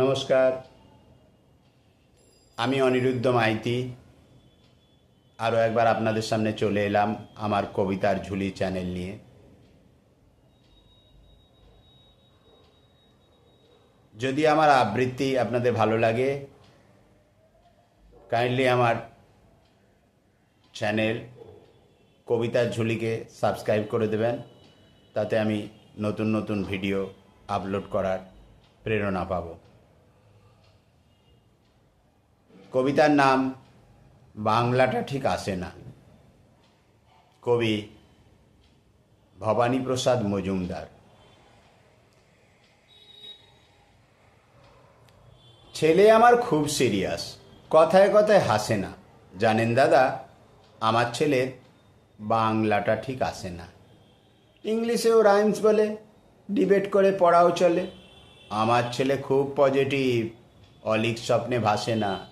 নমস্কার। আমি অনিরুদ্ধ মাইতি। আরও একবার আপনাদের সামনে চলে এলাম আমার কবিতার ঝুলি চ্যানেল নিয়ে। যদি আমার আবৃত্তি আপনাদের ভালো লাগে কাইন্ডলি আমার চ্যানেল কবিতার ঝুলিকে সাবস্ক্রাইব করে দেবেন, তাতে আমি নতুন নতুন ভিডিও আপলোড করার প্রেরণা পাব। কবিতার নাম বাংলাটা ঠিক আসে না। কবি ভবানীপ্রসাদ মজুমদার। ছেলে আমার খুব সিরিয়াস কথায় কথায় হাসে না। জানেন দাদা, আমার ছেলের বাংলাটা ঠিক আসে না। ইংলিশেও রাইমস বলে ডিবেট করে, পড়াও চলে। আমার ছেলে খুব পজিটিভ অলিক স্বপ্নে ভাসে না।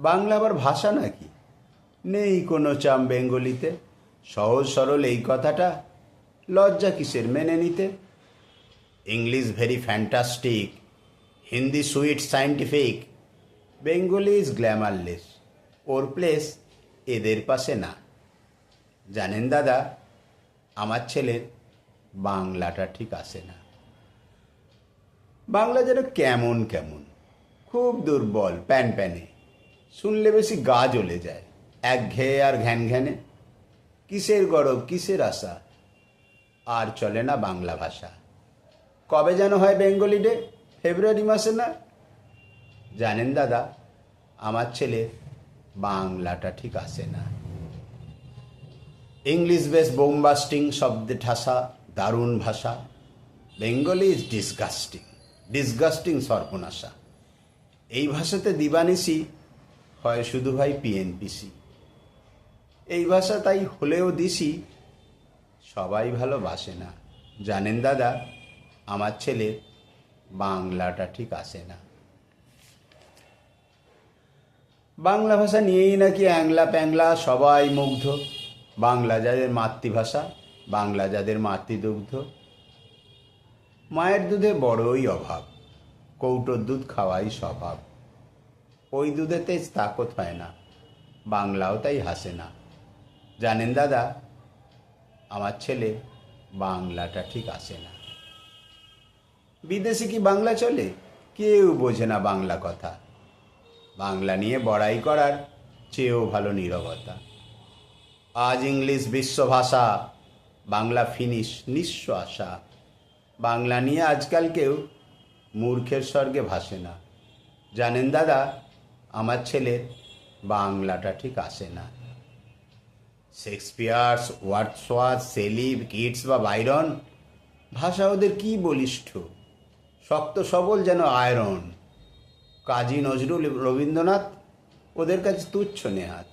বাংলা আবার ভাষা নাকি? নেই কোনো চাম বেঙ্গলিতে। সহজ সরল এই কথাটা। লজ্জা কিসের মেনে নিতে? English very fantastic. Hindi sweet scientific Bengali is glamourless. Or place এদের পাশে না। জানেন দাদা, আমার ছেলের বাংলাটা ঠিক আসে না। বাংলা যেন কেমন কেমন। খুব দুর্বল, প্যান প্যানে। শুনলে বেশি গা জ্বলে যায়। এক ঘেয়ে আর ঘ্যান ঘ্যানে। কিসের গরব, কিসের আশা? আর চলে না বাংলা ভাষা। কবে যেন হয় বেঙ্গলি ডে? ফেব্রুয়ারি মাসে না? জানেন দাদা, আমার ছেলে বাংলাটা ঠিক আসে না। ইংলিশ বেশ বোমবাস্টিং শব্দে ঠাসা, দারুণ ভাষা। বেঙ্গলি ইজ ডিসগাস্টিং ডিসগাস্টিং সর্বনাশা। এই ভাষাতে দিবানিসি হয় শুধু হয় পিএনপিসি এই ভাষা তাই হলেও দিছি সবাই ভালোবাসে না। জানেন দাদা, আমার ছেলে বাংলাটা ঠিক আসে না। বাংলা ভাষা নিয়েই নাকি অ্যাংলা প্যাংলা সবাই মুগ্ধ। বাংলা যাদের মাতৃভাষা, বাংলা যাদের মাতৃদুগ্ধ। মায়ের দুধে বড়ই অভাব, কৌটোর দুধ খাওয়াই স্বভাব। ওই দুধেতে তাকত হয় না? বাংলাও তাই হাসে না। জানেন দাদা, আমার ছেলে বাংলাটা ঠিক আসে না। বিদেশে কি বাংলা চলে? কেউ বোঝে না বাংলা কথা। বাংলা নিয়ে বড়াই করার চেয়েও ভালো নীরবতা। আজ ইংলিশ বিশ্বভাষা বাংলা ফিনিশ নিঃস্ব আশা। বাংলা নিয়ে আজকাল কেউ মূর্খের স্বর্গে ভাসে না। জানেন দাদা আমার ছেলের বাংলাটা ঠিক আসে না। শেক্সপিয়ার্স ওয়ার্ডসওয়ার্থ সেলিভ কিডস বা বাইরন, ভাষা ওদের কী বলিষ্ঠ? শক্ত সবল যেন আয়রন। কাজী নজরুল রবীন্দ্রনাথ ওদের কাছে তুচ্ছ নেহাত।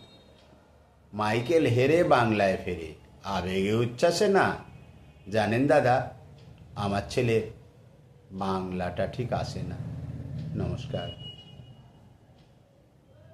মাইকেল হেরে বাংলায় ফেরে। আবেগে উচ্ছ্বাসে না। জানেন দাদা, আমার ছেলে, বাংলাটা ঠিক আসে না। নমস্কার।